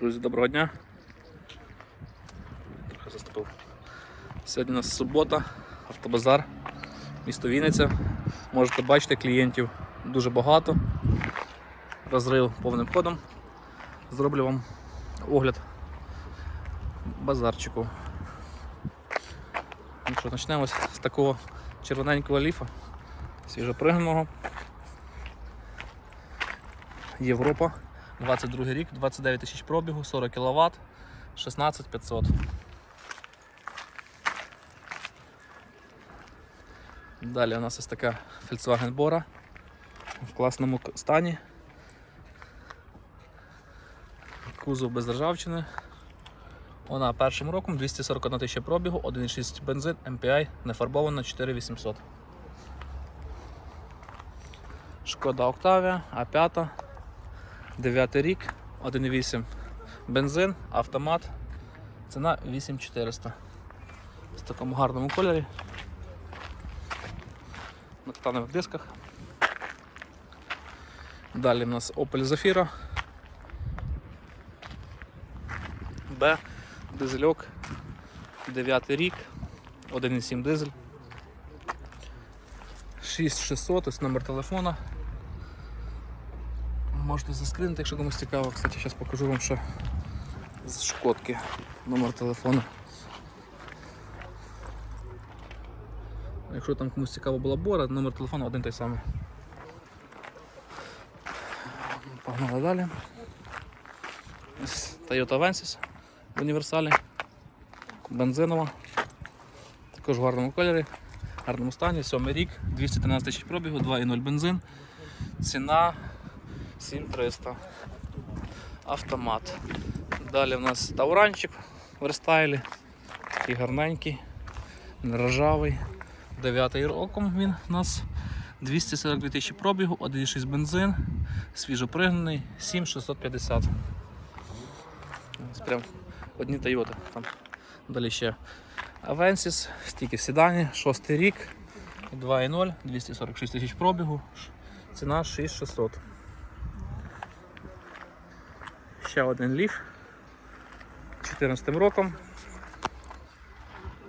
Друзі, доброго дня. Трохи заступив. Сьогодні у нас субота, автобазар, місто Вінниця. Можете бачити, клієнтів дуже багато. Розрив повним ходом. Зроблю вам огляд базарчику. Ну що, почнемо з такого червоненького ліфа, свіжопригнаного. Європа. 22 рік, 29 тисяч пробігу, 40 кВт, 16500. Далі у нас ось така Volkswagen Bora в класному стані. Кузов без ржавчини. Вона першим роком 241 тисяча пробігу, 1,6 бензин, MPI, не фарбована 4800. Шкода Octavia, А5, 9 рік, 1,8 бензин, автомат. Ціна 8400. В такому гарному кольорі. На титанових дисках. Далі в нас Opel Zafira. Б, дизельок, 9 рік, 1,7 дизель. 6600, ось номер телефона. Можете заскринити, якщо комусь цікаво. Кстати, зараз покажу вам ще з шкодки номер телефону. Якщо там комусь цікаво була бора, номер телефону один той самий. Погнали далі. Toyota Avensis в універсалі. Бензинова. Також в гарному кольорі, в гарному стані, 7 рік, 213 тисяч пробігу, 2,0 бензин. Ціна 7300. Автомат. Далі в нас тауранчик в рестайлі. Такий гарненький, не ржавий. 9 роком він у нас 242 тисячі пробігу, 1,6 бензин, свіжопригнаний, 7650. Ось Прям одні Toyota. Там далі ще Avensis, стільки в седані, 6 рік, 2,0, 246 тисяч пробігу, ціна 6600. Ще один ліф 14 роком.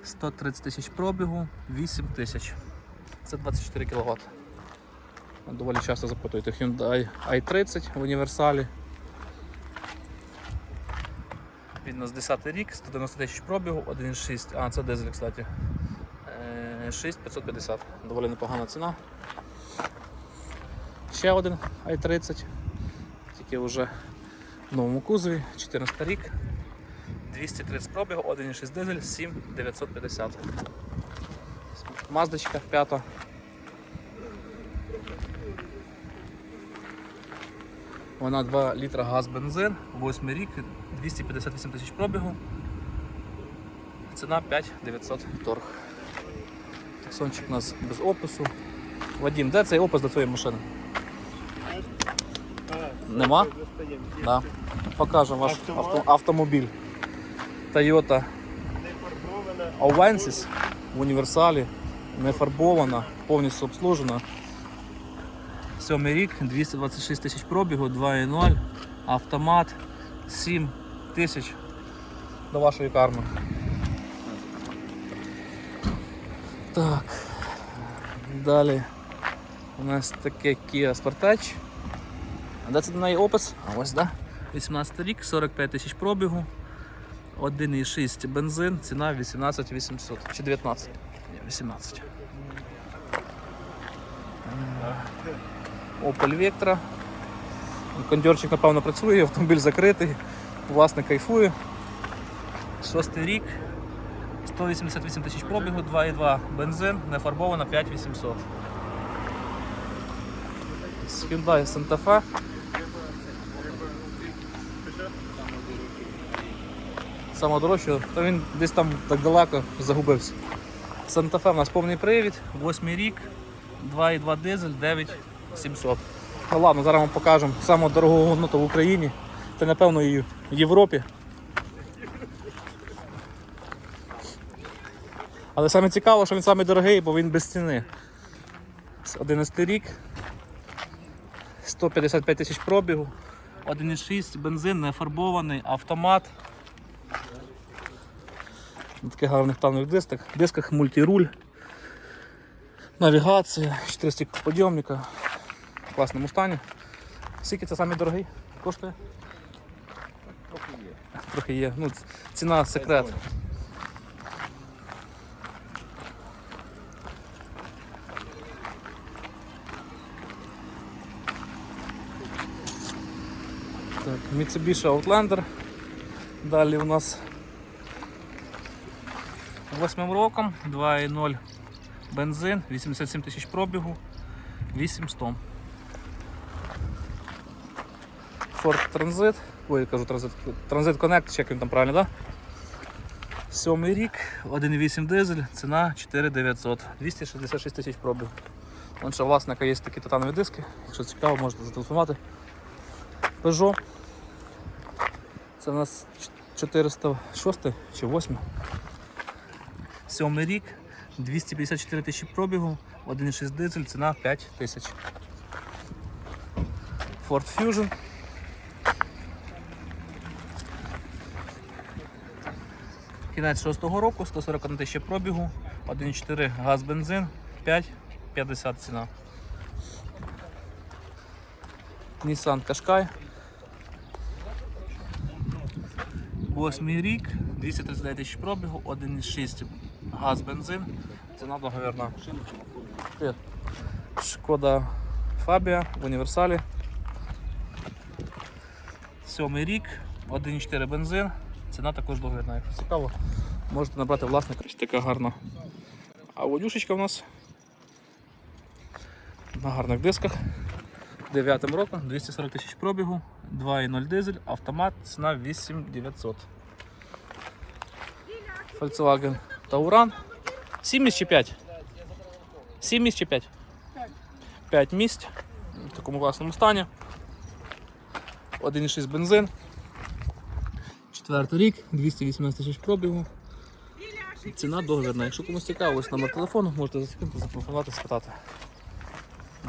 130 тисяч пробігу, 8 тисяч. Це 24 кВт. Доволі часто запитуєте Hyundai i30 в універсалі. Він нас 10 рік, 190 тисяч пробігу, 1,6. А, це дизель, кстати. Е, 6550. Доволі непогана ціна. Ще один i30. Тільки вже в новому кузові, 14 рік. 230 пробігу, 1,6 дизель, 7950. Маздочка п'ята. Вона 2 літра газ бензин, 8 рік, 258 тисяч пробігу. Ціна 5900 торг. Таксончик у нас без опису. Вадим, де цей опис до твоєї машини? Нема? Да. Покажемо ваш авто, автомобіль. Toyota Avensis в універсалі, не фарбована, повністю обслужена. Сьомий рік, 226 тисяч пробігу, 2.0, автомат, 7 тисяч до вашої карми. Так. Далі у нас таке Kia Sportage. А де це до неї опис? А ось, да? 18 рік, 45 тисяч пробігу. 1,6 бензин, ціна 18 800 чи 19? Ні, 18. Е, Opel Vectra. Кондьорчик, напевно, працює, автомобіль закритий, власник кайфує. Шостий рік, 188 тисяч пробігу, 2,2 бензин, не фарбована 5800. З Hyundai Santa Fe. Саме дорожче, то він десь там так далеко загубився. Санта-Фе у нас повний привід, 8 рік, 2,2 дизель, 9700. Ну ладно, зараз вам покажемо самого дорогого гоноту в Україні. Це напевно і в Європі. Але саме цікаво, що він самий дорогий, бо він без ціни. З 11 рік, 155 тисяч пробігу, 1,6 бензин, не фарбований, автомат. На таких гарних танових дисках, дисках мультируль, навігація, 4 стільки підйомника, в класному стані. Скільки це самий дорогий? Коштує? Трохи є. Трохи є. Ну, ціна секрет. Так, Mitsubishi Outlander. Далі у нас восьмим роком, 2.0 бензин, 87 тисяч пробігу, 800. Ford Transit. Ой, я кажу Transit. Transit Connect, чи як він там правильно? Да? Сьомий рік, 1.8 дизель, ціна 4900, 266 тисяч пробіг. Вон ще власника є такі титанові диски. Якщо цікаво, можете зателефонувати. Peugeot. Це у нас 406 чи 8. Сьомий рік, 254 тисячі пробігу, 1.6 дизель, ціна 5 тисяч. Ford Fusion. Кінець 6-го року, 141 тисяча пробігу, 1.4 газ бензин, 5,50 ціна. Nissan Qashqai. Восьмий рік, 239 тисяч пробігу, 1,6 газ бензин, ціна договірна. Шкода Фабія в універсалі. Сьомий рік, 1,4 бензин, ціна також договірна. Якщо цікаво, можете набрати власника. Ось така гарна аудюшечка у нас. На гарних дисках. 9 роком, 240 тисяч пробігу, 2,0 дизель, автомат, ціна 8900. Volkswagen Tauran. 7 місць чи 5? 7 місць чи 5? 5 місць. В такому класному стані. 1,6 бензин. Четвертий рік, 218 тисяч пробігу. Ціна договірна. Якщо комусь цікаво, ось номер телефону, можете закинути, запропонувати, спитати.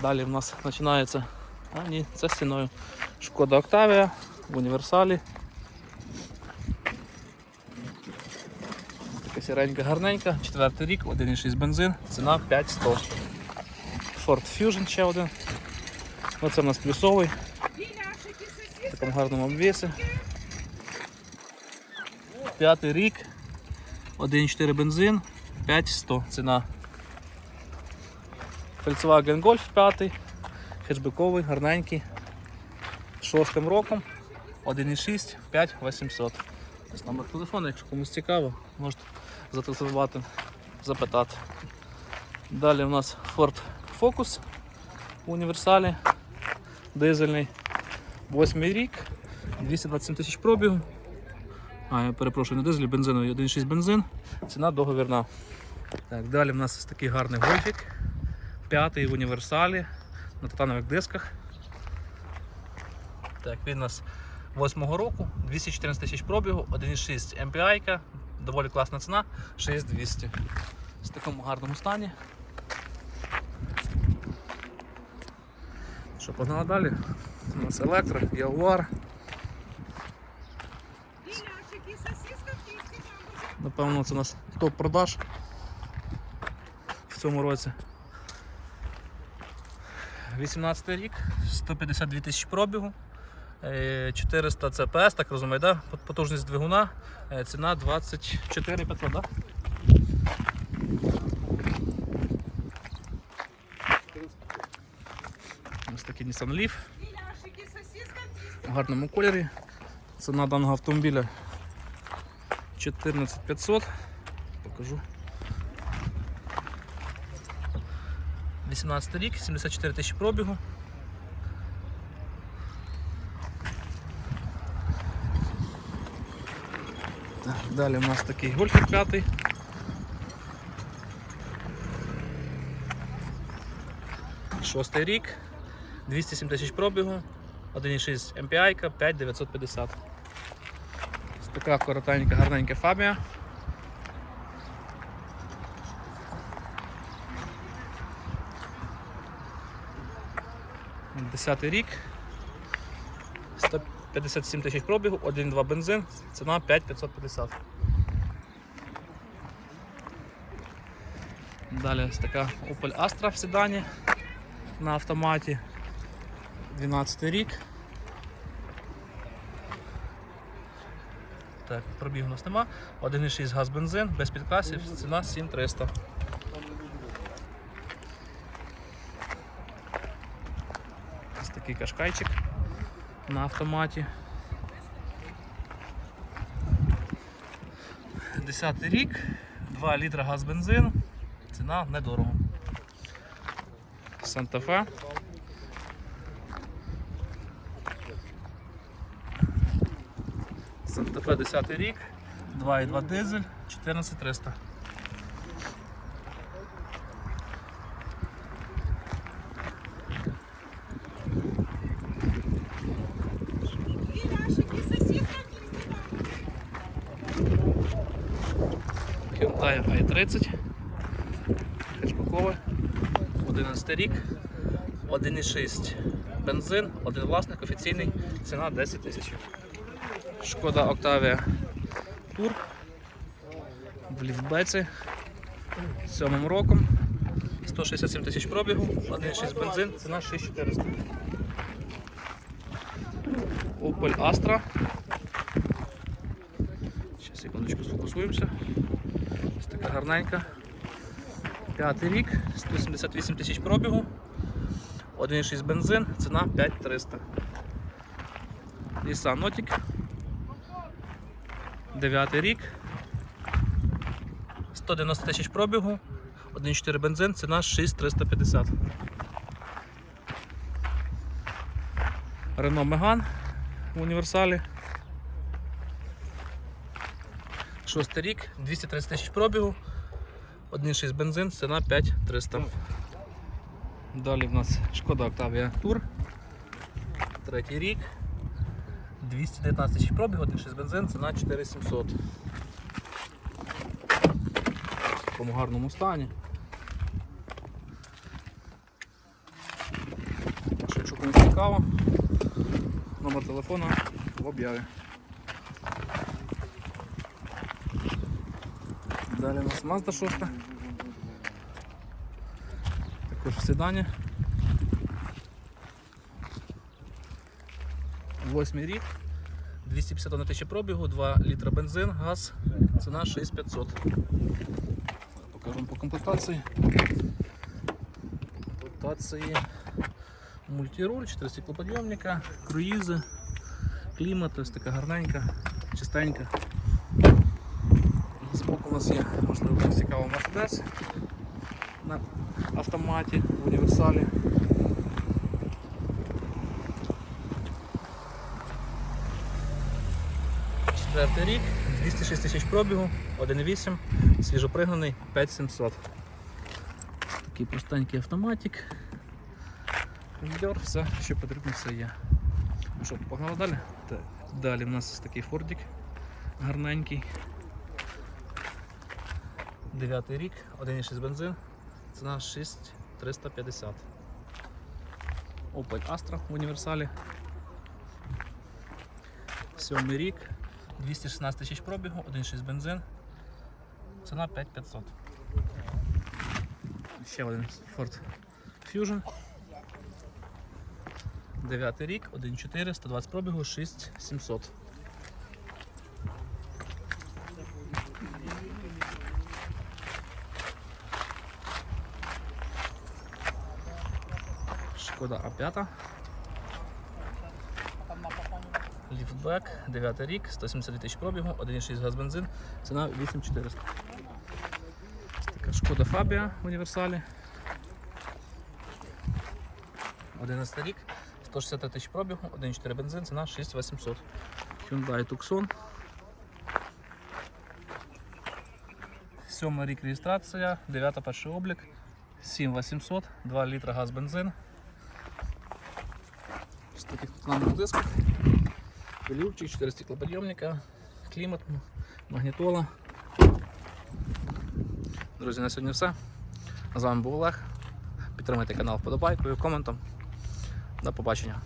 Далі в нас починається. А ні, це стіною. Шкода Октавія в універсалі. Сіренька гарненька. Четвертий рік, 1,6 бензин, ціна 5100. Ford Fusion ще один. Оце в нас плюсовий. В такому гарному обвісі. П'ятий рік, 1,4 бензин, 5100 ціна. Volkswagen Golf 5, хетчбековий, гарненький. Шостим роком, 1,6, 5800. Ось номер телефону, якщо комусь цікаво, можете зателефонувати, запитати. Далі у нас Ford Focus в універсалі, дизельний, 8 рік, 227 тисяч пробігу. А, я перепрошую, не дизель, бензиновий 1,6 бензин. Ціна договірна. Так, далі в нас такий гарний гольфік. П'ятий в універсалі на титанових дисках. Так, він у нас 8-го року, 214 тисяч пробігу, 1,6 MPI, доволі класна ціна, 6200. В такому гарному стані. Що, погнали далі? У нас електро, Jaguar. Напевно, це у нас топ продаж в цьому році. 18 рік, 152 тисячі пробігу, 400 CPS, так розумію, да? Потужність двигуна, е, ціна 24 500, да? Ось такий Nissan Leaf в гарному кольорі. Ціна даного автомобіля 14 500. Покажу. 18 рік, 74 тисячі пробігу. Так, далі у нас такий гольфік п'ятий. Шостий рік, 207 тисяч пробігу, 1,6 MPI, 5950. Ось така коротенька, гарненька фабія. Десятий рік. 100 57 тисяч пробігу, 1,2 бензин, ціна 5550. Далі ось така Opel Astra в седані на автоматі. 12 рік. Так, пробіг у нас нема. 1,6 газ бензин, без підкрасів, ціна 7300. Ось такий кашкайчик на автоматі. 10 рік, 2 літра газ бензин, ціна недорого. Санта-Фе. Санта-Фе 10 рік, 2,2 дизель, 14300. Hyundai i30. 11 рік. 1,6 бензин, один власник, офіційний, ціна 10 тисяч. Шкода Octavia Tour в ліфтбеці з 7 роком. 167 тисяч пробігу, 1,6 бензин, ціна 6400. Opel Astra. Зараз секундочку сфокусуємося. Ось така гарненька. П'ятий рік, 178 тисяч пробігу, 1,6 бензин, ціна 5300. Nissan Notic. Дев'ятий рік. 190 тисяч пробігу, 1,4 бензин, ціна 6350. Renault Megane в універсалі. Шостий рік, 230 тисяч пробігу, 1,6 бензин, ціна 5300. Далі в нас Шкода Octavia Tour. Третій рік. 219 тисяч пробігу, 1,6 бензин, ціна 4700. В такому гарному стані. Що, Якщо комусь цікаво, номер телефона в об'яві. Далі у нас Mazda 6. Також седані. Восьмий рік. 251 тисяча пробігу, 2 літра бензин, газ, ціна 6500. Покажу вам по комплектації. Комплектації мультируль, 4 стеклоподйомника, круїзи, клімат, ось така гарненька, чистенька. Збоку у нас є, можливо, комусь цікаво Mercedes на автоматі в універсалі. Четвертий рік, 206 тисяч пробігу, 1.8, свіжопригнаний 5700. Такий простенький автоматик. Кондьор, все, що потрібно, все є. Ну що, погнали далі? Так. Далі в нас такий фордик гарненький. Дев'ятий рік, 1,6 бензин, ціна 6350. Opel Astra в універсалі. Сьомий рік, 216 тисяч пробігу, 1,6 бензин, ціна 5500. Ще один Ford Fusion. Дев'ятий рік, 1,4, 120 пробігу, 6700. Шкода А5. Ліфтбек, 9 рік, 172 тисяч пробігу, 1,6 газ бензин, ціна 8400. Така шкода Фабія в універсалі. 11 рік, 160 тисяч пробігу, 1,4 бензин, ціна 6800. Hyundai Tucson. 7 рік реєстрація, 9 перший облік, 7800, 2 літра газ бензин. Таких нам дисках. Велюрчик, 4 стеклоподйомника, клімат, магнітола. Друзі, на сьогодні все. З вами був Олег. Підтримайте канал вподобайкою, коментом. До побачення.